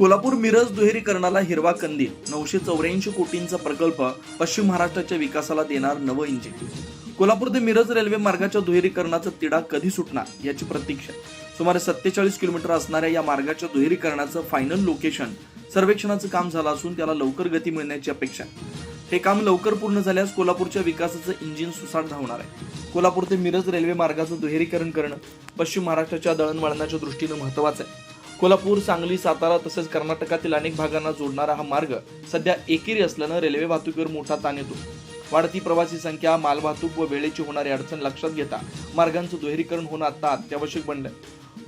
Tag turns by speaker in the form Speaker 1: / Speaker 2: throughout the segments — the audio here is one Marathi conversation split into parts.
Speaker 1: कोल्हापूर मिरज दुहेरीकरणाला हिरवा कंदील नऊशे चौऱ्याऐंशी कोटींचा प्रकल्प पश्चिम महाराष्ट्राच्या विकासाला देणार नवं इंजिन. कोल्हापूर ते मिरज रेल्वे मार्गाच्या दुहेरीकरणाचा तिढा कधी सुटणार याची प्रतीक्षा. सुमारे सत्तेचाळीस किलोमीटर असणाऱ्या या मार्गाच्या दुहेरीकरणाचं फायनल लोकेशन सर्वेक्षणाचं काम झालं असून त्याला लवकर गती मिळण्याची अपेक्षा हे काम लवकर पूर्ण झाल्यास कोल्हापूरच्या विकासाचं इंजिन सुसाट धावणार आहे. कोल्हापूर ते मिरज रेल्वे मार्गाचं दुहेरीकरण करणं पश्चिम महाराष्ट्राच्या दळणवळणाच्या दृष्टीनं महत्वाचं आहे. कोल्हापूर सांगली सातारा तसेच कर्नाटकातील अनेक भागांना जोडणारा हा मार्ग सध्या एकेरी असल्यानं रेल्वे वाहतुकीवर मोठा ताण येतो. वाढती प्रवासी संख्या मालवाहतूक व वेळेची होणारी अडचण लक्षात घेता मार्गांचं दुहेरीकरण होणं आता अत्यावश्यक बनलंय.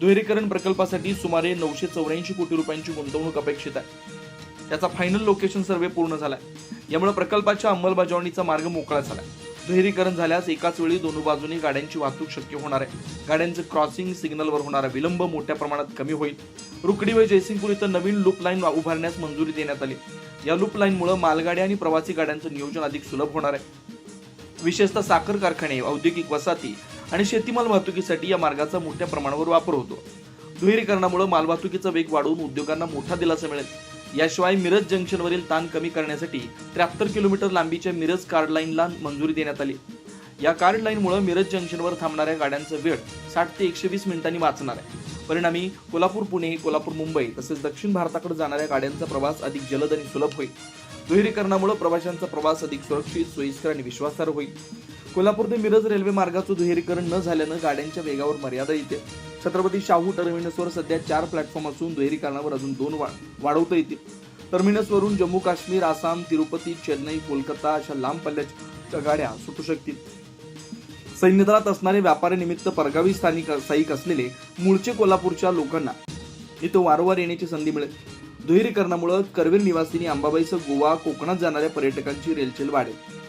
Speaker 1: दुहेरीकरण प्रकल्पासाठी सुमारे नऊशे चौऱ्याऐंशी कोटी रुपयांची गुंतवणूक अपेक्षित आहे. त्याचा फायनल लोकेशन सर्वे पूर्ण झालाय. यामुळे प्रकल्पाच्या अंमलबजावणीचा मार्ग मोकळा झालाय. बहिरीकरण झाल्यास एकाच वेळी दोन्ही बाजूनी गाड्यांची वाहतूक शक्य होणार आहे. गाड्यांचं क्रॉसिंग सिग्नलवर होणारा विलंब मोठ्या प्रमाणात कमी होईल. रुकडी व जयसिंगपूर इथं नवीन लूप लाईन उभारण्यास मंजुरी देण्यात आली. या लूप लाईनमुळे मालगाड्या आणि प्रवासी गाड्यांचं नियोजन अधिक सुलभ होणार आहे. विशेषतः साखर कारखाने औद्योगिक वसाहती आणि शेतीमाल वाहतुकीसाठी या मार्गाचा मोठ्या प्रमाणावर वापर होतो. दुहेरीकरणामुळे मालवाहतुकीचा वेग वाढवून उद्योगांना मोठा दिलासा मिळेल. याशिवाय मिरज जंक्शनवरील ताण कमी करण्यासाठी त्र्याहत्तर किलोमीटर लांबीच्या मिरज कार्ड लाईनला मंजुरी देण्यात आली. या कार्ड लाईनमुळे मिरज जंक्शनवर थांबणाऱ्या गाड्यांचा वेळ साठ ते एकशे वीस मिनिटांनी वाचणार आहे. परिणामी कोल्हापूर पुणे कोल्हापूर मुंबई तसेच दक्षिण भारताकडे जाणाऱ्या गाड्यांचा प्रवास अधिक जलद आणि सुलभ होईल. दुहेरीकरणामुळे प्रवाशांचा प्रवास अधिक सुरक्षित सोयीस्कर आणि विश्वासार्ह होईल. कोल्हापूर ते मिरज रेल्वे मार्गाचं दुहेरीकरण न झाल्यानं गाड्यांच्या वेगावर मर्यादा येते. छत्रपती शाहू टर्मिनसवर सध्या चार प्लॅटफॉर्म असून दुहेरीकरणावर अजून दोन वा वाढवता येतील. टर्मिनसवरून जम्मू काश्मीर आसाम तिरुपती चेन्नई कोलकाता अशा लांब पल्ल्याच्या गाड्या सुटू शकतील. सैन्यदलात असणारे व्यापाऱ्यानिमित्त परगावी स्थानिक स्थायिक असलेले मूळचे कोल्हापूरच्या लोकांना इथं वारंवार येण्याची संधी मिळेल. दुहेरीकरणामुळे करवीर निवासिनी अंबाबाईसह गोवा कोकणात जाणाऱ्या पर्यटकांची रेलचेल वाढेल.